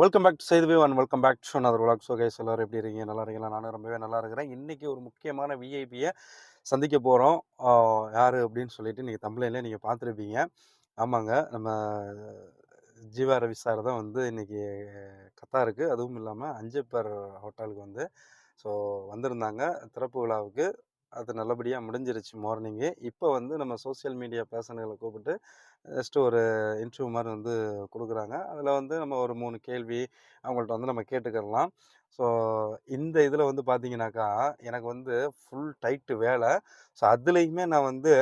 Welcome back to செய்துவே and welcome back to other vlog. So guys எல்லோரும் எப்படி இருக்கீங்க? நல்லா இருக்கீங்களா? நானும் ரொம்பவே நல்லா இருக்கிறேன். இன்றைக்கி ஒரு முக்கியமான விஐபியை சந்திக்க போகிறோம் யார் அப்படின்னு சொல்லிட்டு நீங்கள் தமிழ்லேயே நீங்கள் பார்த்துருப்பீங்க. ஆமாங்க நம்ம ஜீவா ரவி சார் தான் வந்து இன்றைக்கி கத்தாருக்கு. அதுவும் இல்லாமல் அஞ்சப்பர் ஹோட்டலுக்கு வந்து ஸோ வந்திருந்தாங்க. திறப்பு விழாவுக்கு அது நல்லபடியாக முடிஞ்சிருச்சு மார்னிங்கு இப்போ வந்து நம்ம சோஷியல் மீடியா பேசன்களை கூப்பிட்டு ஜஸ்ட்டு ஒரு இன்டர்வியூ மாதிரி வந்து கொடுக்குறாங்க. அதில் வந்து நம்ம ஒரு மூணு கேள்வி அவங்கள்ட்ட வந்து நம்ம கேட்டுக்கிடலாம் ஸோ இந்த இதில் வந்து பார்த்தீங்கன்னாக்கா எனக்கு வந்து ஃபுல் டைட்டு வேலை. ஸோ அதுலேயுமே நான் வந்து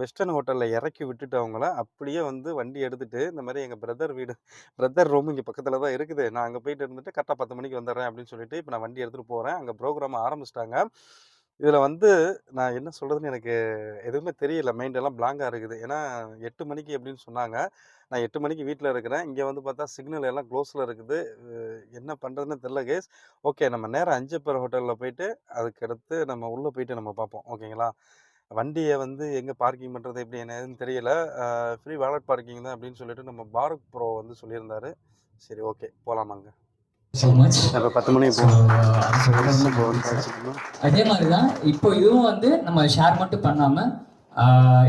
வெஸ்டர்ன் ஹோட்டலில் இறக்கி விட்டுட்டு அவங்கள அப்படியே வந்து வண்டி எடுத்துகிட்டு இந்த மாதிரி எங்கள் பிரதர் வீடு பிரதர் ரூம் இங்கே பக்கத்தில் தான் இருக்குது. நான் அங்கே போயிட்டு இருந்துட்டு கரெக்டாக பத்து மணிக்கு வந்துடுறேன் அப்படின்னு சொல்லிட்டு இப்போ நான் வண்டி எடுத்துகிட்டு போகிறேன் அங்கே ப்ரோக்ராம் ஆரம்பிச்சிட்டாங்க. இதில் வந்து நான் என்ன சொல்கிறதுன்னு எனக்கு எதுவுமே தெரியல. மைண்டெல்லாம் பிளாங்காக இருக்குது. ஏன்னா எட்டு மணிக்கு எப்படின்னு சொன்னாங்க. நான் எட்டு மணிக்கு வீட்டில் இருக்கிறேன். இங்கே வந்து பார்த்தா சிக்னல் எல்லாம் க்ளோஸில் இருக்குது. என்ன பண்ணுறதுன்னு தெரில கேஸ். ஓகே நம்ம நேரம் அஞ்சு பேர் ஹோட்டலில் போயிட்டு அதுக்கடுத்து நம்ம உள்ளே போயிட்டு நம்ம பார்ப்போம். ஓகேங்களா? வண்டியை வந்து எங்கே பார்க்கிங் பண்ணுறது எப்படி என்னதுன்னு தெரியல. ஃப்ரீ வேலட் பார்க்கிங் தான் அப்படின்னு சொல்லிட்டு நம்ம பாரத் ப்ரோ வந்து சொல்லியிருந்தாரு. சரி ஓகே. போகலாமாங்க இப்போ பத்து மணிக்கு போகணும் அதே மாதிரி தான் இப்போ இதுவும் வந்து நம்ம ஷேர் மட்டும் பண்ணாமல்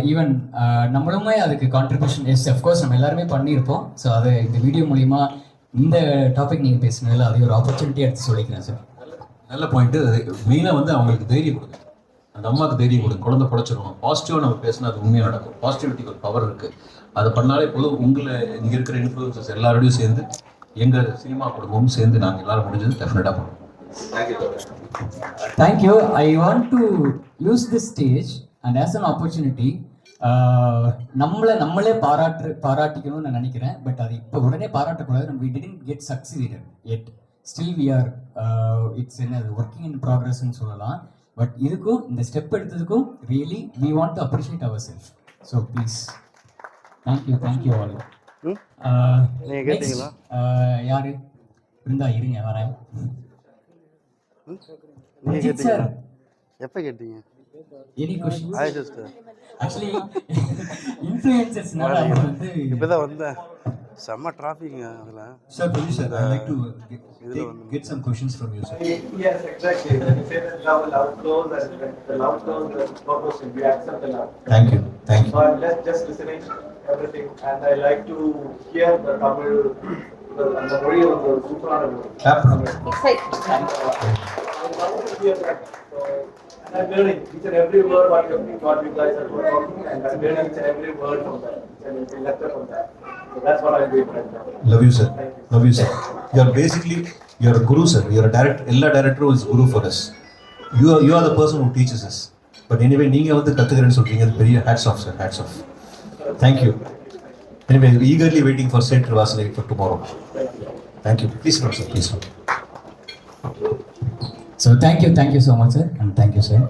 ஈவன் நம்மளுமே அதுக்கு கான்ட்ரிபியூஷன் எஸ் அஃப்கோர்ஸ் நம்ம எல்லாருமே பண்ணியிருப்போம். ஸோ அது இந்த வீடியோ மூலிமா இந்த டாபிக் நீங்கள் பேசுனதில் அது ஒரு ஆப்பர்ச்சுனிட்டி எடுத்து சொல்லிக்கிறேன் சார். நல்ல பாயிண்ட்டு மெயினாக வந்து அவங்களுக்கு தைரியம் கொடுங்க. அந்த அம்மாவுக்கு தைரியம் கொடுங்க. குழந்தை படைச்சிருவோம் பாசிட்டிவாக நம்ம பேசினா அது உண்மையாக நடக்கும். பாசிட்டிவிட்டிக்கு ஒரு பவர் இருக்குது அதை பண்ணாலே போதும். உங்களை இங்கே இருக்கிற இன்ஃப்ளூயன்சஸ் எல்லாரோடையும் சேர்ந்து எங்கள் சினிமா குடும்பமும் சேர்ந்து நாங்கள் எல்லாரும் முடிஞ்சது டெஃபினட்டாக பண்ணுவோம் thank you I want to use this stage and as an opportunity நம்மளை நம்மளே பாராட்டு பாராட்டிக்கணும்னு நான் நினைக்கிறேன். பட் அது இப்போ உடனே பாராட்டக்கூடாது. நம்ம we didn't get succeeded yet still we are it's என்ன ஒர்க்கிங் இன் ப்ராக்ரஸ்ன்னு சொல்லலாம். பட் இதுக்கும் இந்த step எடுத்ததுக்கும் really we want to appreciate our self so please thank you thank you all ம்? நீங்க கேட்டீங்களா? யாரு? இருந்தா இருங்க வரேன். நீங்கள் அஜித் சார் கேட்டீங்களா எப்போ கேட்டீங்க? ஹாய் சிஸ்டர் ஆக்சுவலி இன்ஃப்ளூயன்சர்ஸ்னால வந்து இப்போ தான் வந்தேன். செம்ம டிராஃபிக்ங்க அதில். Sir please sir I like to இதுல வந்து- get some questions from you sir purpose will be accept the love. Thank you thank you So I'm just, just listening everything, and I like to hear the Tamil, the, and the மொழி வந்து சூப்பரான மொழி. Clap. Tamil. And, uh, I love to hear that. So, and I'm learning each and every word what you, what you guys are talking, and I'm learning each and every word from that, and every letter from that. So that's what I'm doing right now. Love you sir love you sir you are basically you are guru sir you are direct எல்லா டேரக்டரும் is guru for us you are you are the person who teachers us but anyway நீங்கள் வந்து கற்றுக்கிறேன்னு சொல்றீங்க அது பெரிய hats off sir hats off Thank you for eagerly waiting for tomorrow. Thank you. Please thank you please sir please so thank you thank you so much sir and thank you sir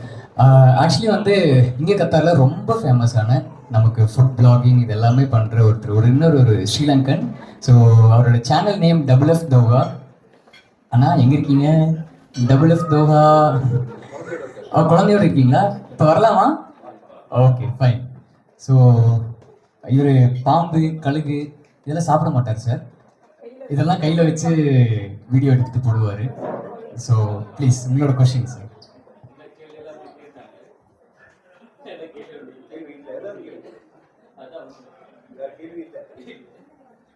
actually Uh, வந்து இங்கே கத்தாரில் ரொம்ப ஃபேமஸான நமக்கு food blogging இது எல்லாமே பண்ணுற ஒருத்தர். ஒரு இன்னொரு ஒரு ஸ்ரீலங்கன். ஸோ அவரோட சேனல் நேம் டபுள் எஃப் தோகா அண்ணா எங்கே இருக்கீங்க? டபுள் எஃப் தோகா குழந்தையோடு இருக்கீங்களா? இப்போ வரலாமா? ஓகே ஃபைன் ஸோ இவர் பாம்பு கழுகு இதெல்லாம் சாப்பிட மாட்டார் சார். இதெல்லாம் கையில் வச்சு வீடியோ எடுத்துட்டு போடுவார். ஸோ ப்ளீஸ் உங்களோட question sir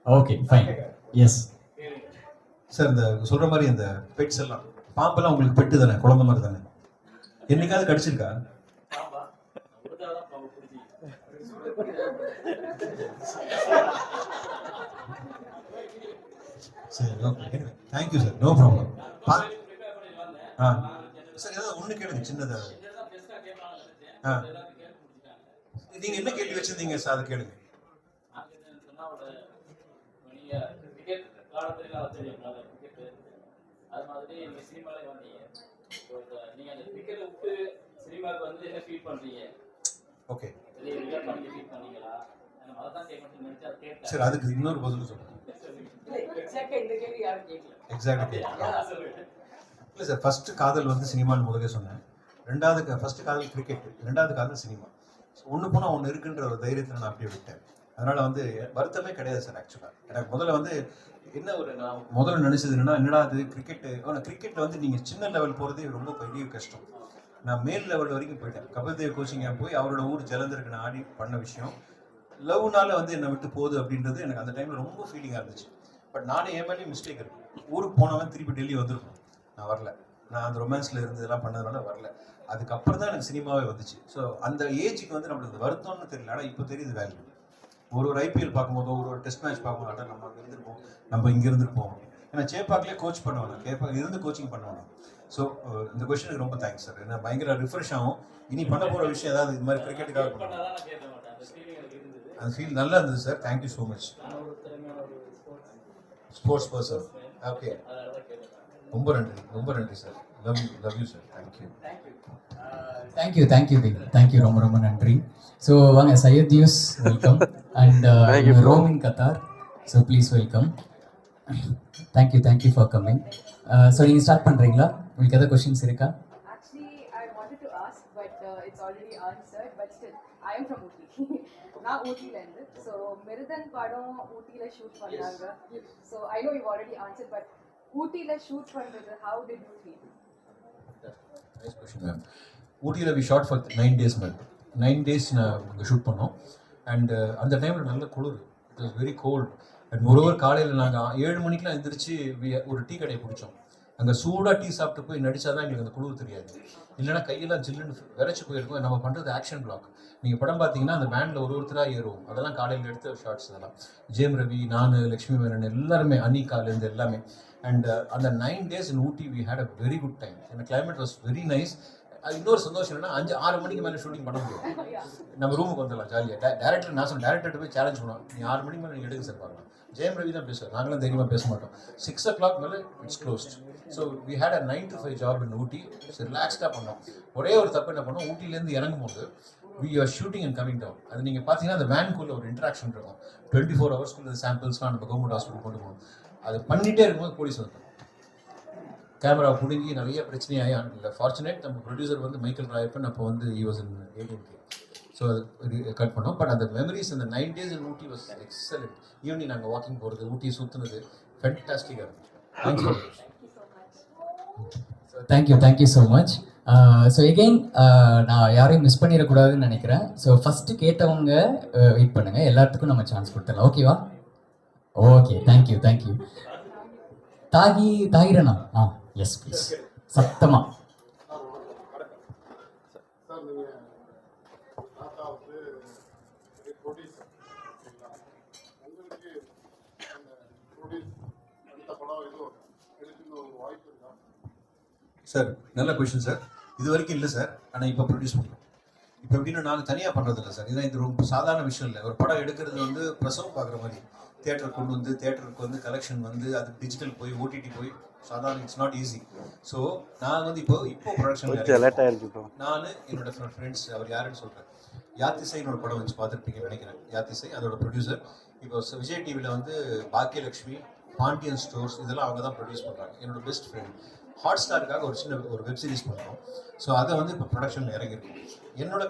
okay fine yes sir இந்த சொல்கிற மாதிரி அந்த பெட்ஸ் எல்லாம் பாம்பெல்லாம் உங்களுக்கு பெட்டு தானே? குழந்தை மாதிரி தானே? என்னைக்காவது கடிச்சிருக்கா? சரி okay thank you sir no problem ah sir ஏதாவது ஒன்று கேளுங்க சின்னதா. Ah. ஆ நீங்கள் என்ன கேள்வி வச்சிருந்தீங்க சார் அதை கேளுங்க. அது மாதிரி நீங்க சினிமால வந்தீங்க இப்போ இந்த நீங்க அந்த கிரிக்கெட் விட்டு சினிமாக்கு வந்து என்ன ஃபீல் பண்றீங்க ஓகே சரி அதுக்கு இன்னொரு பதில் சொல்லுங்க எக்ஸாக்டாக இல்லை சார் ஃபர்ஸ்ட் காதல் வந்து சினிமான்னு முதலே சொன்னேன். ரெண்டாவது ஃபர்ஸ்ட் காதல் கிரிக்கெட் ரெண்டாவது காதல் சினிமா ஒன்று போனால் ஒன்று இருக்குன்ற ஒரு தைரியத்தில் நான் அப்படியே விட்டேன். அதனால வந்து வருத்தமே கிடையாது சார் ஆக்சுவலாக எனக்கு முதல்ல வந்து என்ன ஒரு நான் முதல்ல நினைச்சது என்னன்னா என்னடா அது கிரிக்கெட் ஆனால் கிரிக்கெட்ல வந்து நீங்க சின்ன லெவல் போறதே ரொம்ப பெரிய கஷ்டம். நான் மேல் லெவல் வரைக்கும் போயிட்டேன். கபில் தேவ் கோச்சிங் போய் அவரோட ஊர் ஜலந்தருக்கு நான் ஆடி பண்ண விஷயம். லவ்னால வந்து என்னை விட்டு போகுது அப்படின்றது எனக்கு அந்த டைம்ல ரொம்ப ஃபீலிங்காக இருந்துச்சு. பட் நானே என் மேலேயும் மிஸ்டேக் இருக்கும் ஊருக்கு போனவன் திருப்பி டெல்லி வந்திருக்கும் நான் வரல. நான் அந்த ரொமான்ஸில் இருந்து இதெல்லாம் பண்ணதுனால வரல. அதுக்கப்புறம் தான் எனக்கு சினிமாவே வந்துச்சு. ஸோ அந்த ஏஜுக்கு வந்து நம்மளுக்கு வருத்தம்னு தெரியல. ஆனால் இப்போ தெரியுது வேல்யூ ஒரு ஒரு ஐபிஎல் பார்க்கும்போதோ ஒரு ஒரு டெஸ்ட் மேட்ச் பார்க்கும்போது நம்ம அங்கே இருந்திருப்போம். நம்ம இங்கே இருந்திருப்போம் ஏன்னா சேப்பாக்லேயே கோச் பண்ணுவாங்க. கேப்பாக் இருந்து கோச்சிங் பண்ணுவாங்க. ஸோ இந்த கொஸ்டினுக்கு ரொம்ப தேங்க்ஸ் சார் ஏன்னா பயங்கர ரிஃப்ரெஷ் ஆகும். இனி பண்ண போகிற விஷயம் ஏதாவது இது மாதிரி கிரிக்கெட்டுக்காக மாட்டேன். அந்த ஃபீல் நல்லா இருந்தது sir thank you so much sports person okay ரொம்ப நன்றி. ரொம்ப நன்றி sir love you love you sir thank you thank you thank you thank you ரொம்ப ரொம்ப நன்றி. ஸோ வாங்க சையத் யூஸ் welcome and. Rome in Qatar so please welcome thank you thank you for coming so நீங்கள் ஸ்டார்ட் பண்ணுறீங்களா உங்களுக்கு எதாவது questions இருக்கா? Actually, I wanted to ask, but uh, it's already answered. But still, I am from Ooty. நான் ஊட்டில இருந்து so Miruthan படம் ஊட்டில ஷூட் பண்ணாங்க. So I know you already answer but ஊட்டில ஷூட் பண்றது how did you feel nice question ma'am ஊட்டியில் we shot for nine days ma'am nine days நான் ஷூட் பண்ணோம். அண்ட் அந்த டைமில் நல்ல குளிர். It was very cold and ஒருவர் காலையில் நாங்கள் ஏழு மணிக்கெலாம் எந்திரிச்சு ஒரு டீ கடையை பிடிச்சோம். அங்கே சூடாக டீ சாப்பிட்டு போய் நடித்தா தான் எங்களுக்கு அந்த குளிர் தெரியாது. இல்லைன்னா கையெல்லாம் ஜில்லுன்னு விரைச்சி போயிருக்கும். நம்ம பண்ணுறது ஆக்ஷன் பிளாக் நீங்கள் படம் பார்த்தீங்கன்னா அந்த வேனில் ஒரு ஒருத்தராக ஏறுவோம். அதெல்லாம் காலையில் எடுத்த ஷார்ட்ஸ் அதெல்லாம். ஜேம் ரவி நான் லக்ஷ்மி மேனன் எல்லாருமே அனிகாலேருந்து எல்லாமே. அண்ட் uh, அந்த nine days in Ooty we had a very good time அந்த கிளைமேட் வாஸ் வெரி நைஸ் இன்னொரு சந்தோஷம் என்னன்னா அஞ்சு ஆறு மணிக்கு மேலே ஷூட்டிங் பண்ண முடியும் நம்ம ரூமுக்கு வந்துடலாம் ஜாலியாக டேரக்டர் நான் சொன்னேன் டேரக்டர் போய் சேலஞ்ச் பண்ணுவோம் நீ ஆறு மணிக்கு மேலே எடுக்க சார் பார்க்கலாம் ஜெயம் ரவி தான் பேசுவார். நாங்களும் தைரியமாக பேச மாட்டோம். சிக்ஸ் ஓ கிளாக் மேலே it's closed so we had a nine to five job in Ooty. ரிலாக்ஸ்டாக பண்ணோம். ஒரே ஒரு தப்பு என்ன பண்ணோம்? ஊட்டிலேருந்து இறங்கும் போது we are shooting and coming down அது நீங்கள் பார்த்தீங்கன்னா அந்த வேன்குள்ளே ஒரு இன்ட்ராக்ஷன் இருக்கும். டுவெண்ட்டி ஃபோர் ஹவர்ஸ்க்குள்ள சாம்பிள்ஸ்லாம் நம்ம கவர்மெண்ட் ஹாஸ்பிட்டல் கொண்டு போகணும். அது பண்ணிகிட்டே இருக்கும்போது போலீஸ் வந்து கேமரா பிடுங்கி நிறைய பிரச்சனையாகி இல்லை ஃபார்ச்சுனேட் நம்ம ப்ரொடியூசர் வந்து மைக்கேல் ராயப்பன் அப்போ வந்து he was in ADMK so அது கட் பண்ணோம். பட் அந்த மெமரிஸ் அந்த nine days in Ooty was excellent evening நாங்கள் வாக்கிங் போகிறது ஊட்டி சுற்றுனது ஃபென்டாஸ்டிக்காக இருந்துச்சு. Thank you thank you so much so again நான் யாரையும் மிஸ் பண்ணிடக்கூடாதுன்னு நினைக்கிறேன். ஸோ ஃபஸ்ட்டு கேட்டவங்க uh, வெயிட் பண்ணுங்கள் எல்லாத்துக்கும் நம்ம சான்ஸ் கொடுத்துடலாம். ஓகேவா okay thank you thank you தாகி தாகிரண்ணா? ஆ எஸ் ப்ளீஸ் சத்தமாக சார் நீங்க தாத்தா வந்து ப்ரொடியூசர் சரிங்களா உங்களுக்கு அந்த ப்ரொடியூஸ் அடுத்த படம் எதுவும் எடுக்கணும் ஒரு வாய்ப்பு இருக்கா சார் நல்ல கொஷின் சார். இது வரைக்கும் இல்லை சார். ஆனால் இப்போ ப்ரொடியூஸ் பண்ணுறோம் இப்போ எப்படின்னா நாங்கள் தனியாக பண்ணுறது இல்லை சார். இதான் இது ரொம்ப சாதாரண விஷயம் இல்லை. ஒரு படம் எடுக்கிறது வந்து பிரசவம் பார்க்குற மாதிரி. தியேட்டர் கொண்டு வந்து தியேட்டருக்கு வந்து கலெக்ஷன் வந்து அது டிஜிட்டல் போய் ஓடிடி போய் சாதாரண இட்ஸ் நாட் ஈஸி ஸோ நான் வந்து இப்போ இப்போ ப்ரொடக்ஷன் நான் என்னோட ஃப்ரெண்ட்ஸ் அவர் யாருன்னு சொல்கிறேன் யாத்திசை என்னோட படம் வச்சு பார்த்துருப்பீங்கன்னு நினைக்கிறேன். யாத்திசை அதோட ப்ரொடியூசர் இப்போ விஜய் டிவியில் வந்து பாக்கியலட்சுமி பாண்டியன் ஸ்டோர்ஸ் இதெல்லாம் அவங்க தான் ப்ரொடியூஸ் பண்ணுறாங்க என்னோட பெஸ்ட் ஃப்ரெண்ட் ஹாட் ஸ்டாருக்காக ஒரு சின்ன ஒரு வெப் சீரிஸ் பண்ணுறோம் ஸோ அதை வந்து இப்போ ப்ரொடக்ஷனில் இறங்கிருக்கோம் என்னோட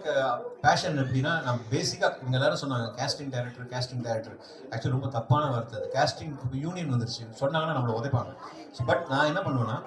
பேஷன் எப்படின்னா நான் பேசிக்காக இவங்க எல்லாரும் சொன்னாங்க casting director casting director actually ரொம்ப தப்பான வார்த்தை அது. கேஸ்டிங் யூனியன் வந்துருச்சு. சொன்னாங்கன்னா நம்மளை உதைப்பாங்க. ஸோ பட் நான் என்ன பண்ணுவேன்னா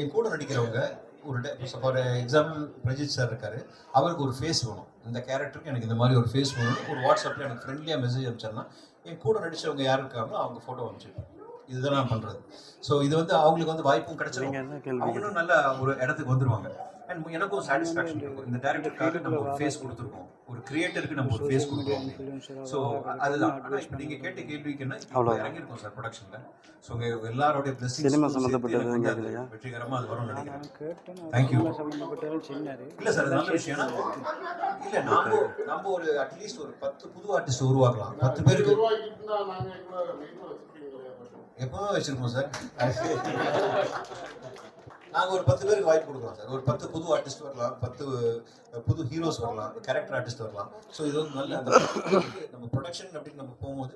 என் கூட நடிக்கிறவங்க ஒரு ஃபார் எக்ஸாம்பிள் பிரஜித் சார் இருக்காரு. அவருக்கு ஒரு ஃபேஸ் வேணும். இந்த கேரக்டருக்கு எனக்கு இந்த மாதிரி ஒரு ஃபேஸ் வேணும் ஒரு வாட்ஸ்அப்பில் எனக்கு ஃப்ரெண்ட்லியாக மெசேஜ் அனுப்பிச்சேன்னா என் கூட நடித்தவங்க யார் இருக்காங்களோ அவங்க ஃபோட்டோ அனுப்பிச்சிருப்பேன் இதுதான் நான் பண்ணுறது ஸோ இது வந்து அவங்களுக்கு வந்து வாய்ப்பும் கேள்வி அவங்களும் நல்ல ஒரு இடத்துக்கு வந்துருவாங்க. அண்ட் எனக்கும் சாட்டிஸ்ஃபேக்ஷன் இருக்கும் இந்த டேரக்டருக்காக நம்ம ஒரு ஃபேஸ் கொடுத்துருக்கோம். ஒரு கிரியேட்டருக்கு நம்ம ஒரு ஃபேஸ் கொடுக்குறோம் ஸோ அதுதான். ஆனால் இப்போ நீங்கள் கேட்ட கேள்விக்கு என்ன அவ்வளவுதான். இறங்கியிருக்கோம் சார் ப்ரொடக்ஷனில் ஸோ உங்கள் எல்லாரோடைய சினிமா சம்மந்தப்பட்டது கேட்கலையா? வெற்றிகரமாக அது வரும்னு நினைக்கிறேன். தேங்க்யூ இல்ல சார் நல்ல விஷயம் இல்ல நாம நம்ம ஒரு அட்லீஸ்ட் ஒரு பத்து புது ஆர்டிஸ்ட் உருவாக்கலாம். பத்து பேருக்கு எப்போ வச்சுருக்கோம் வச்சிருக்கோம் சார்? நாங்க ஒரு பத்து பேருக்கு வாய்ப்பு கொடுக்குறோம் சார். ஒரு பத்து புது ஆர்டிஸ்ட் வரலாம் பத்து புது ஹீரோஸ் வரலாம் கேரக்டர் ஆர்டிஸ்ட் வரலாம். ஸோ இது வந்து நல்ல நம்ம ப்ரொடக்ஷன் அப்படின்னு நம்ம போகும்போது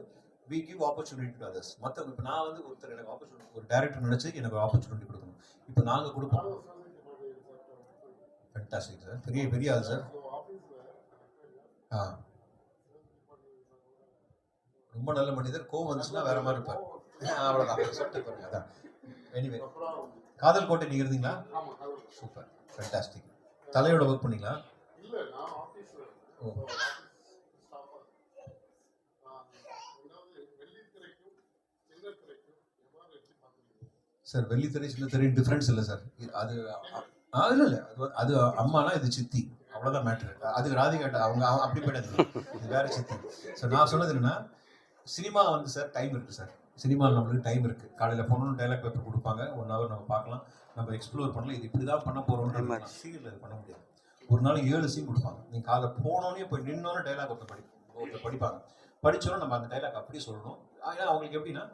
we give opportunity to others மற்றவங்க இப்போ நான் வந்து ஒருத்தர் எனக்கு ஆப்பர்ச்சுனிட்டி ஒரு டேரக்டர் நினைச்சு எனக்கு ஆப்பர்ச்சுனிட்டி கொடுக்கணும். இப்போ நாங்கள் கொடுப்போம். Fantastic sir. பெரிய பெரிய ஆள் சார். ஆ. ரொம்ப நல்ல மனிதர். கோவம் வந்துச்சுன்னா வேற மாதிரி இருப்பார். அவ்வளோதான் சொல்லிட்டு அதான். எனிவே காதல் கோட்டை நீங்கள் இருந்தீங்களா? சூப்பர் ஃபேண்டாஸ்டிக் தலையோட ஒர்க் பண்ணீங்களா? ஓ. சார் வெள்ளித்திரை சின்ன திரை டிஃப்ரென்ஸ் இல்லை சார். அது இல்லை இல்லை. அது அது அம்மானா இது சித்தி. அவ்வளோதான் மேட்ரு அது ராதிகாட்ட அவங்க அப்படி போயிடாது இது வேற சித்தி. ஸோ நான் சொன்னது என்னன்னா சினிமா வந்து சார் டைம் இருக்குது சார். சினிமாவில் நம்மளுக்கு டைம் இருக்குது காலையில் போனோம் டைலாக் பேப்பர் கொடுப்பாங்க. ஒன் ஹவர் நம்ம பார்க்கலாம். நம்ம எக்ஸ்ப்ளோர் பண்ணலாம். இது இப்படி தான் பண்ண போகிறோம்ன்ற சீரியல் அது பண்ண முடியாது. ஒரு நாளைக்கு ஏழு சீன் கொடுப்பாங்க. நீங்கள் காலை போனோடனே போய் நின்னோன்னே டைலாக் ஒருத்தர் படி ஒருத்தர் படிப்பாங்க. படிச்சோன்னா நம்ம அந்த டைலாக் அப்படியே சொல்லணும். ஏன்னா அவங்களுக்கு எப்படின்னா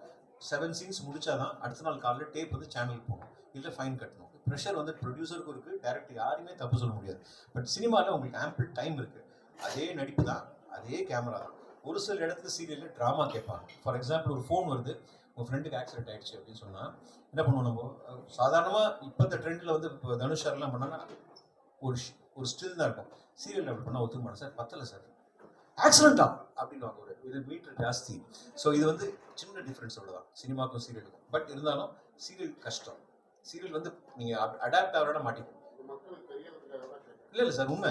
செவன் சீன்ஸ் முடிச்சாதான் அடுத்த நாள் காலையில் டேப் வந்து சேனலுக்கு போகணும் இல்லை ஃபைன் கட்டணும். ப்ரெஷர் வந்து ப்ரொடியூசருக்கும் இருக்குது டேரக்டர் யாரையுமே தப்பு சொல்ல முடியாது. பட் சினிமாவில் உங்களுக்கு ஆம்பிள் டைம் இருக்குது அதே நடிப்பு தான். அதே கேமரா தான். ஒரு சில இடத்துல சீரியலில் ட்ராமா கேட்பாங்க. ஃபார் எக்ஸாம்பிள் ஒரு ஃபோன் வருது உங்கள் ஃப்ரெண்டுக்கு ஆக்சிடென்ட் ஆயிடுச்சு அப்படின்னு சொன்னால் என்ன பண்ணுவோம் நம்ம? சாதாரணமாக இப்போ இந்த ட்ரெண்டில் வந்து இப்போ தனுஷ் சார்லாம் பண்ணாங்கன்னா ஒரு ஒரு ஸ்டில் தான் இருக்கும். சீரியல் அப்படி பண்ணால் ஒத்துக்க மாட்டேன் சார் பத்தலை சார். ஆக்சிடென்ட்டா அப்படின்னு ஒரு இது மீட்டர் ஜாஸ்தி. ஸோ இது வந்து சின்ன டிஃப்ரென்ஸ் அவ்வளோதான் சினிமாக்கும் சீரியலுக்கும் பட் இருந்தாலும் சீரியல் கஷ்டம். சீரியல் வந்து நீங்கள் அடாப்ட் ஆகிறோட மாட்டிக்கும் இல்லை இல்லை சார் உண்மை.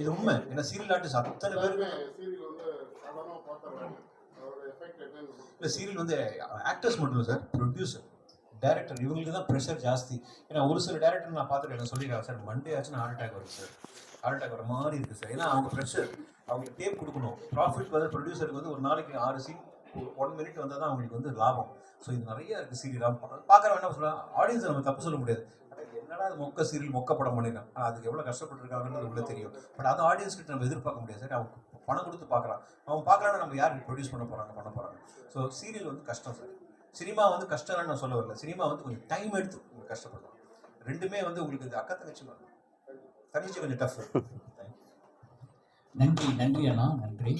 இது உண்மை. ஏன்னா சீரியல் ஆர்டிஸ்ட் அத்தனை பேருக்கு சீரியல் வந்து சாதாரணமாக பார்த்துறாங்க அதோட எஃபெக்ட் என்னன்னு இல்லை சீரியல் வந்து ஆக்டர்ஸ் மட்டும் இல்லை சார் ப்ரொடியூசர் டேரக்டர் இவங்களுக்கு தான் ப்ரெஷர் ஜாஸ்தி. ஏன்னா ஒரு சில டேரக்டர் நான் பார்த்துட்டு என்ன சொல்லிடுறேன் சார் மண்டே ஆச்சுன்னா ஹார்ட் அட்டாக் வருது சார். ஹார்ட் அட்டாக் வர மாதிரி இருக்குது சார். ஏன்னா அவங்க ப்ரெஷர் அவங்களுக்கு டேப் கொடுக்கணும். ப்ராஃபிட் வந்து ப்ரொடியூசருக்கு வந்து ஒரு நாளைக்கு ஆறு சீன் ஒன் மினிட் வந்தால் தான் அவங்களுக்கு வந்து லாபம். ஸோ இது நிறைய இருக்குது சீரியல் பார்க்குறவன் என்ன சொல்லலாம் ஆடியன்ஸ் நம்ம தப்பு சொல்ல முடியாது. என்னடா அது மொக்க சீரியல் மொக்க படம் பண்ணிருக்கான்? ஆனால் அதுக்கு எவ்வளோ கஷ்டப்பட்டுருக்காங்கன்றது உள்ள தெரியும். பட் அது ஆடியன்ஸ் கிட்ட நம்ம எதிர்பார்க்க முடியாது சார். அவங்க பணம் கொடுத்து பார்க்குறான் அவன் பார்க்குறான்னா நம்ம யார் ப்ரொடியூஸ் பண்ண போகிறாங்க பண்ண போகிறாங்க ஸோ சீரியல் வந்து கஷ்டம் சார். சினிமா வந்து கஷ்டம்னு நான் சொல்ல வரல. சினிமா வந்து கொஞ்சம் டைம் எடுத்து உங்களுக்கு கஷ்டப்படலாம். ரெண்டுமே வந்து உங்களுக்கு இது அக்கா தங்கச்சி மாதிரி. தங்கச்சி கொஞ்சம் டஃப் நன்றி நன்றி அண்ணா நன்றி.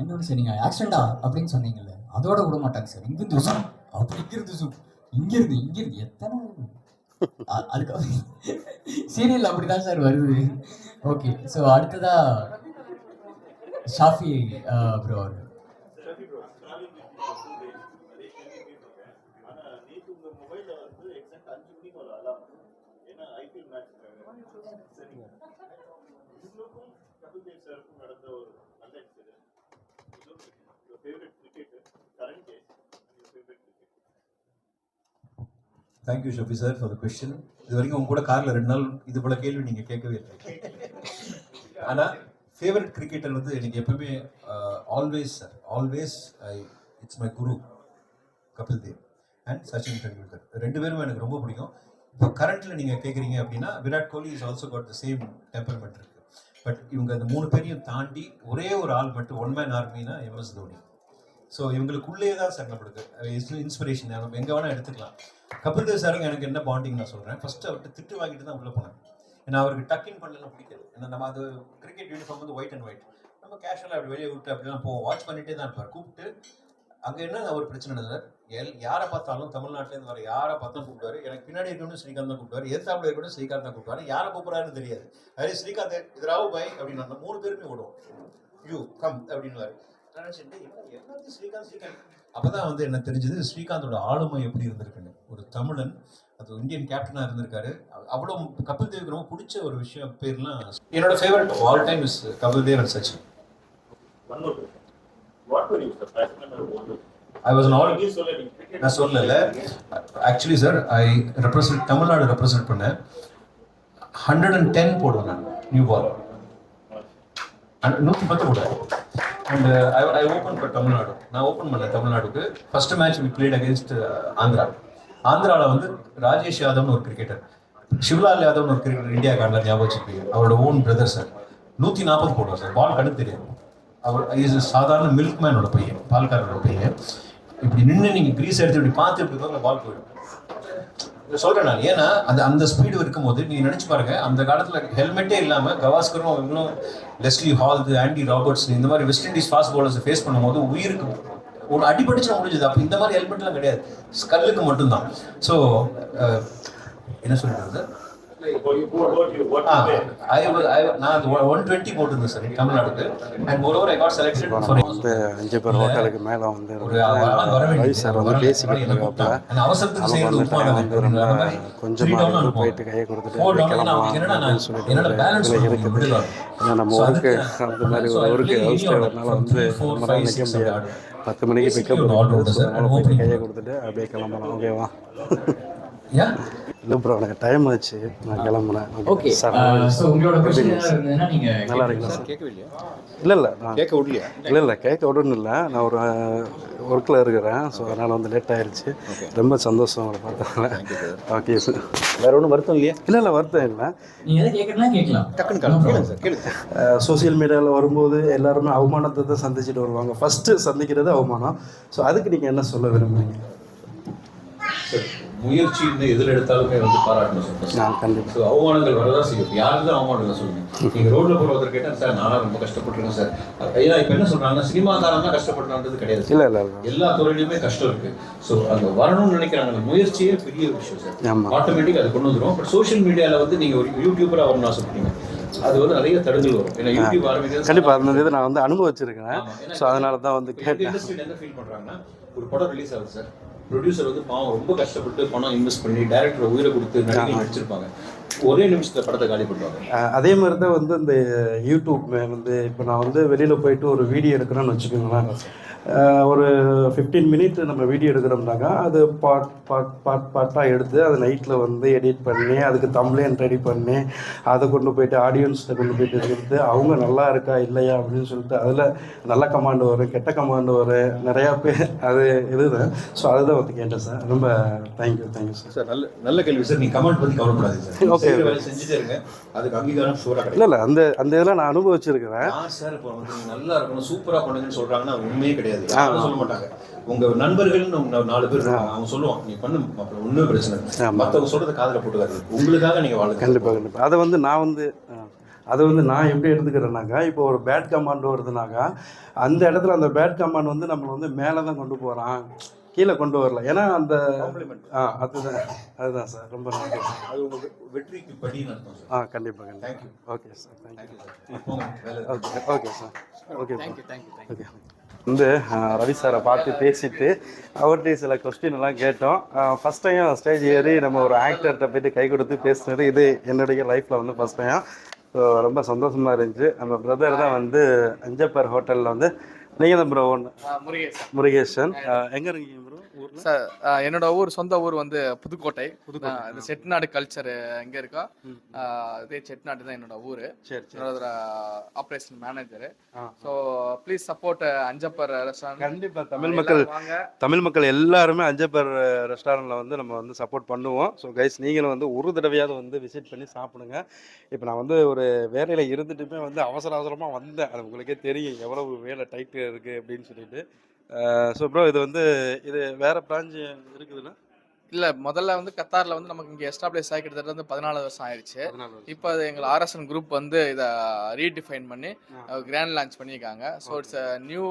இன்னொன்று சார் நீங்கள் ஆக்சிடென்டா அப்படின்னு சொன்னீங்கல்ல அதோட விட மாட்டாங்க சார். இங்கிருந்து ஜூம் அப்படி இங்கிருந்து ஜூம் இங்கிருந்து இங்கிருந்து எத்தனை அதுக்கு சீரியல் அப்படிதான் சார் வருது. ஓகே ஸோ அடுத்ததா ஷாஃபி ப்ரோ அவர் வந்து அஞ்சு ஏன்னா ஐபிஎல் மேட்ச் நடந்த ஒரு நல்ல favourite cricket favourite thank you Shafi sir for the question இது வரைக்கும் உங்க கூட காரில் ரெண்டு நாள் இது போல கேள்வி நீங்கள் கேட்கவே இல்லை ஆனால் ஃபேவரட் கிரிக்கெட்டர் வந்து எனக்கு எப்பவுமே always sir always I it's my guru Kapil Dev and Sachin Tendulkar ரெண்டு பேரும் எனக்கு ரொம்ப பிடிக்கும். இப்போ கரண்ட்ல நீங்கள் கேட்குறீங்க அப்படின்னா Virat Kohli is also got the same temperament இருக்கு. பட் இவங்க அந்த மூணு பேரையும் தாண்டி ஒரே ஒரு ஆள் மட்டும் ஒன் மேன் ஆர்மினா எம்எஸ் தோனி ஸோ இவங்களுக்குள்ளே தான் சங்கப்படுது இன்ஸ்பிரேஷன் எங்கே வேணால் எடுத்துக்கலாம். கபில் தேவ் சாருங்க எனக்கு என்ன பாண்டிங் நான் சொல்கிறேன் ஃபர்ஸ்ட் அவர்கிட்ட திட்டு வாங்கிட்டு தான் உள்ளே போனேன். ஏன்னா அவருக்கு டக்கின் பண்ணலாம் பிடிக்காது. ஏன்னா நம்ம அது கிரிக்கெட் யூனிஃபார்ம் வந்து ஒயிட் அண்ட் ஒயிட் நம்ம கேஷுவலாக அப்படி வெளியே விட்டு அப்படிலாம் போவோம். வாட்ச் பண்ணிட்டே தான் இருப்பார். கூப்பிட்டு அங்கே என்ன ஒரு பிரச்சனை இல்லை எல் யாரை பார்த்தாலும் தமிழ்நாட்டிலேருந்து வர யாரை பார்த்தாலும் கூப்பிடுவாரு? எனக்கு பின்னாடி இருக்கணும் ஸ்ரீகாந்த் தான் கூப்பிடுவாரு. எதிர்த்தாப்புல இருக்கணும் ஸ்ரீகாந்த் தான் கூப்பிடுவாரு. யாரை கூப்பிடுறாருன்னு தெரியாது. அதே ஸ்ரீகாந்த் இது ராவு பாய் அப்படின்னு அந்த மூணு பேருமே ஓடுவோம். யூ கம் அப்படின்னு நினச்சிட்டு எல்லாத்தையும் ஸ்ரீகாந்த் ஸ்ரீகாந்த்? அப்பதான் வந்து என்ன தெரிஞ்சது ஸ்ரீகாந்தோட ஆளுமை எப்படி இருந்திருக்குன்னு. ஒரு தமிழன் அது இந்தியன் கேப்டனா இருந்திருக்காரு. அவ- அவ்வளவு கபில் தேவுக்கு ரொம்ப பிடிச்ச ஒரு விஷயம் பேர்லாம் என்னோட favourite all time is Kapil Dev and Sachin. I was all நான் சொல்லல. Actually sir I represent Tamil Nadu represent பண்ணேன். ஹண்ட்ரட் அண்ட் டென் போடுவேன் நான் நியூ பால் நூற்றி பத்து போடுவேன். And I I open for Tamil Nadu. நான் ஓப்பன் பண்ணேன் தமிழ்நாடுக்கு. First match we played against Andhra ஆந்திராவில் வந்து ராஜேஷ் யாதவ்னு ஒரு கிரிக்கெட்டர் சிவலால் யாதவ்னு ஒரு கிரிக்கெட்டர் இந்தியா கார்டில் ஞாபகம் வச்சுருப்பீங்க. அவரோட ஓன் பிரதர் சார் நூற்றி நாற்பது போடுவார் சார் பால் கணக்கு தெரியாது. அவர் இஸ் சாதாரண மில்க் மேனோட பையன் பால்காரனோட பையன். இப்படி நின்று நீங்கள் கிரீஸ் எடுத்து இப்படி பார்த்து இப்படி அந்த பால் போயிடும். சொல்கிறேன் சொல்றேன் நான். ஏன்னா அந்த அந்த ஸ்பீடு இருக்கும்போது நீங்க நினைச்சு பாருங்க அந்த காலத்துல ஹெல்மெட்டே இல்லாம கவாஸ்கரும் இவங்களும் லெஸ்லி ஹால்து ஆண்டி ராபர்ட்ஸ் இந்த மாதிரி West Indies fast bowlers face பண்ணும்போது உயிருக்கு ஒரு அடிபட்டுச்சு முடிஞ்சது. அப்போ இந்த மாதிரி ஹெல்மெட்லாம் கிடையாது. ஸ்கல்லுக்கு மட்டும்தான். ஸோ என்ன சொல்கிறது வந்து அஞ்சு பேர் ஹோட்டலுக்கு மேலே வந்து ரவி சார் வந்து பேசிக்கிட்டு இருக்காப்புல வந்து ரொம்ப கொஞ்சமாக. போயிட்டு கையை கொடுத்துட்டு கிளம்பலாம் அப்படின்னு சொல்லிட்டு இருக்குது. ஏன்னா நம்ம ஒர்க்கு அந்த மாதிரி ஒரு ஒர்க்கு ஹவுஸ் டிரைவர்னால வந்து நேரம் நிற்க முடியாது. பத்து மணிக்கு பிக்கப் போயிட்டு. கையை கொடுத்துட்டு அப்படியே கிளம்பலாம். ஓகேவா? இல்லை ப்ரோ எனக்கு டைம் ஆச்சு. நான் கிளம்புனேன் ஓகே. சார் இருந்ததுன்னா நீங்க நல்லா இருக்கீங்களா? சார் இல்லை இல்லை நான் கேட்க விடலையா? இல்லை இல்லை கேட்க விடணும் இல்லை. நான் ஒரு ஒர்க்கில் இருக்கிறேன். ஸோ அதனால் வந்து லேட் ஆயிடுச்சு ரொம்ப சந்தோஷம் உங்களை பார்த்ததுல ஓகே சார் வேற ஒன்றும் வருத்தம் இல்லையா? இல்லை இல்லை வருத்தம் இல்லை. நீங்க எதை கேட்கறதுனா கேட்கலாம். டக்குன்னு காலம் கேளுங்க சார் கேளுங்க சோஷியல் மீடியாவில் வரும்போது எல்லாருமே அவமானத்தை தான் சந்திச்சுட்டு வருவாங்க. ஃபஸ்ட்டு சந்திக்கிறது அவமானம். ஸோ அதுக்கு நீங்கள் என்ன சொல்ல விரும்புறீங்க? சார் முயற்சின்னு எதில் எடுத்தாலுமே வந்து பாராட்டணும் கண்டிப்பாக ஸோ அவமானங்கள் வரதான் செய்யும். யாருக்கு தான் அவமானங்கள் சொல்லுங்க? நீங்க ரோட்ல போற ஒருத்தர் கேட்டா சார் நானும் ரொம்ப கஷ்டப்பட்டிருக்கேன் சார். ஏன்னா இப்ப என்ன சொல்றாங்கன்னா சினிமாக்காரன் தான் கஷ்டப்படுறான்றது கிடையாது. இல்லை இல்லை எல்லா துறையிலுமே கஷ்டம் இருக்கு. ஸோ அங்க வரணும்னு நினைக்கிறாங்க. அந்த முயற்சியே பெரிய விஷயம் சார். ஆட்டோமேட்டிக் அது கொண்டு வந்துடும் பட் சோஷியல் மீடியால வந்து நீங்க ஒரு யூடியூபரா வரணும்னு ஆசைப்படுறீங்க. அது வந்து நிறைய தடுங்கள் வரும். ஏன்னா யூடியூப் ஆரம்பிக்கிறது கண்டிப்பாக அந்த இதை நான் வந்து அனுபவிச்சிருக்கேன் ஸோ அதனால தான் வந்து கேட்டேன். என்ன ஃபீல் பண்றாங்கன்னா ஒரு படம் ரிலீஸ் ஆகுது சார். ப்ரொடியூசர் வந்து பாவம் ரொம்ப கஷ்டப்பட்டு பணம் இன்வெஸ்ட் பண்ணி டேரக்டர் உயிரை கொடுத்து நடிச்சிருப்பாங்க. ஒரே நிமிஷத்துல படத்தை காலி பண்ணுவாங்க அதே மாதிரி தான் வந்து இந்த யூடியூப் வந்து இப்போ நான் வந்து வெளியில் போயிட்டு ஒரு வீடியோ எடுக்கிறேன்னு வச்சுக்கோங்களேன். ஒரு ஃபிஃப்டீன் மினிட் நம்ம வீடியோ எடுக்கிறோம்னாக்கா அது பார்ட் பார்ட் பார்ட் பார்ட்டாக எடுத்து அதை நைட்டில் வந்து எடிட் பண்ணி அதுக்கு தம்ப்ளைன் ரெடி பண்ணி அதை கொண்டு போயிட்டு ஆடியன்ஸ்கிட்ட கொண்டு போயிட்டு கொடுத்து அவங்க நல்லா இருக்கா இல்லையா? அப்படின்னு சொல்லிட்டு அதில் நல்ல கமாண்ட் வரும் கெட்ட கமாண்ட் வரும் நிறையா பேர் அது இதுதான். ஸோ அதுதான் வந்து கேட்டேன் சார். ரொம்ப தேங்க்யூ தேங்க்யூ சார் சார் நல்ல நல்ல கேள்வி சார். நீங்க கமெண்ட் பத்தி கவலைப்படாதீங்க சார். செய்யற வேலை செஞ்சுட்டே இருங்க. அதுக்கு அங்கீகாரம் ஷூரா கிடைக்கும். இல்லை இல்லை அந்த அந்த இதெல்லாம் நான் அனுபவிச்சிருக்கிறேன். சார் இப்போ வந்து நல்லா இருக்கணும் சூப்பரா பண்ணுங்கன்னு சொல்றாங்கன்னா அது உண்மையே கிடையாது. சொல்ல மாட்டாங்க. உங்க நண்பர்கள்னு உங்க நாலு பேர் அவங்க சொல்லுவாங்க நீ பண்ணு அப்புறம் ஒண்ணும் பிரச்சனை இல்லை. ஆமா. மத்தவங்க சொல்றத காதுல போட்டுக்காது உங்களுக்காக நீங்க வாழுங்க கண்டிப்பாக கண்டிப்பாக அதை வந்து நான் வந்து அதை வந்து நான் எப்படி எடுத்துக்கிறேன்னாக்கா இப்போ ஒரு பேட் கமாண்ட் வருதுனாக்கா அந்த இடத்துல அந்த பேட் கமாண்ட் வந்து நம்மளை வந்து மேலே தான் கொண்டு போகிறான் கீழே கொண்டு வரல. ஏன்னா அந்த ஆ அதுதான். அதுதான் சார். ரொம்ப நன்றி அது உங்க வெ- வெற்றிக்கு அர்த்தம் சார். ஆ கண்டிப்பாக கண்டிப்பாக thank you okay sir thank you thank you sir okay okay sir okay okay வந்து ரவி சாரை பார்த்து பேசிட்டு அவர்கிட்ட சில கொஸ்டின் எல்லாம் கேட்டோம். ஃபஸ்ட் டைம் ஸ்டேஜ் ஏறி நம்ம ஒரு ஆக்டர்கிட்ட போயிட்டு கை கொடுத்து பேசுனது இது என்னுடைய லைஃப்பில் வந்து ஃபஸ்ட் டைம் ஸோ ரொம்ப சந்தோஷமாக இருந்துச்சு. நம்ம பிரதர் தான் வந்து அஞ்சப்பர் ஹோட்டலில் வந்து நீங்கள் தான் ப்ரோ ஒன்று முருகேசன். முருகேசன். எங்கே இருக்கீங்க ப்ரோ சார் என்னோட ஊர் சொந்த ஊர் வந்து புதுக்கோட்டை. புதுக்கோட்டை. இந்த செட்டிநாடு கல்ச்சர் எங்க இருக்கா இதே செட்டிநாடு தான் என்னோட ஊர். என்னோட operation manager. So please support Anjappar restaurant கண்டிப்பாக தமிழ் மக்கள் தமிழ் மக்கள் எல்லாருமே அஞ்சப்பர் ரெஸ்டாரண்ட்டில் வந்து நம்ம வந்து சப்போர்ட் பண்ணுவோம். ஸோ கைஸ் நீங்களும் வந்து ஒரு தடவையாவது வந்து விசிட் பண்ணி சாப்பிடுங்க. இப்போ நான் வந்து ஒரு வேலையில் இருந்துட்டுமே வந்து அவசர அவசரமாக வந்தேன். அது உங்களுக்கே தெரியும். எவ்வளவு வேலை டைட்டு இருக்குது அப்படின்னு சொல்லிட்டு. ஸோ ப்ரோ இது வந்து இது வேறு பிரான்ச் இருக்குதுல்ல? இல்ல முதல்ல வந்து கத்தார்ல வந்து நமக்கு இங்க எஸ்டாப்ளிஷ் ஆகி கிட்டத்தட்ட வந்து பதினாலு வருஷம் ஆயிடுச்சு இப்போ அது எங்கள் ஆர்எஸ்என் குரூப் வந்து இதை ரீடிஃபைன் பண்ணி கிராண்ட் லான்ச் பண்ணியிருக்காங்க. ஸோ இட்ஸ் நியூ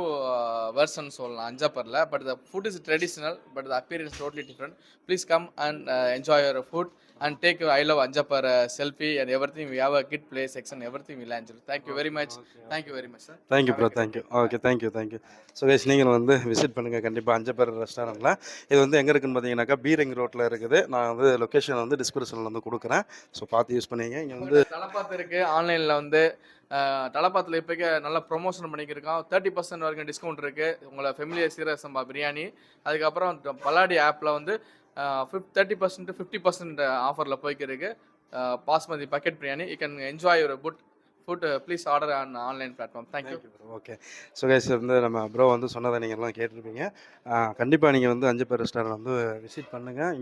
வெர்ஷன் சொல்லலாம் அஞ்சப்பரில். But the food is traditional but the appearance totally different please come and enjoy your food and take I love Anjappar selfie and everything we have a kid play section everything will answer thank you very much thank you very much sir thank you bro thank you okay thank you thank you so guys நீங்களும் வந்து visit பண்ணுங்கள் கண்டிப்பாக அஞ்சப்பர் ரெஸ்டாரண்ட்டில் இது வந்து எங்கே இருக்குன்னு பார்த்தீங்கன்னாக்கா பீரிங் ரோட்டில் இருக்குது. நான் வந்து லொக்கேஷன் வந்து டிஸ்கிரிப்ஷனில் வந்து கொடுக்குறேன். ஸோ பார்த்து யூஸ் பண்ணிங்க. இங்கே வந்து தலப்பாத்து இருக்கு. ஆன்லைன்ல வந்து தலப்பாத்தில் இப்போக்கே நல்லா ப்ரொமோஷன் பண்ணிக்கிருக்கோம். தேர்ட்டி பர்சன்ட் வரைக்கும் டிஸ்கவுண்ட் இருக்கு. உங்களை ஃபெமிலியர் சீரக சம்பா பிரியாணி. அதுக்கப்புறம் பல்லாடி ஆப்பில் வந்து fifty thirty percent fifty percent ஆஃபரில் போய்க்கிறதுக்கு basmati bucket biryani you can enjoy your food food please order on online platform thank you okay so guys வந்து நம்ம ப்ரோ வந்து சொன்னதை நீங்கள் எல்லாம் கேட்டிருப்பீங்க. கண்டிப்பாக நீங்கள் வந்து அஞ்சு பேர் ரெஸ்டாரண்ட் வந்து விசிட் பண்ணுங்கள்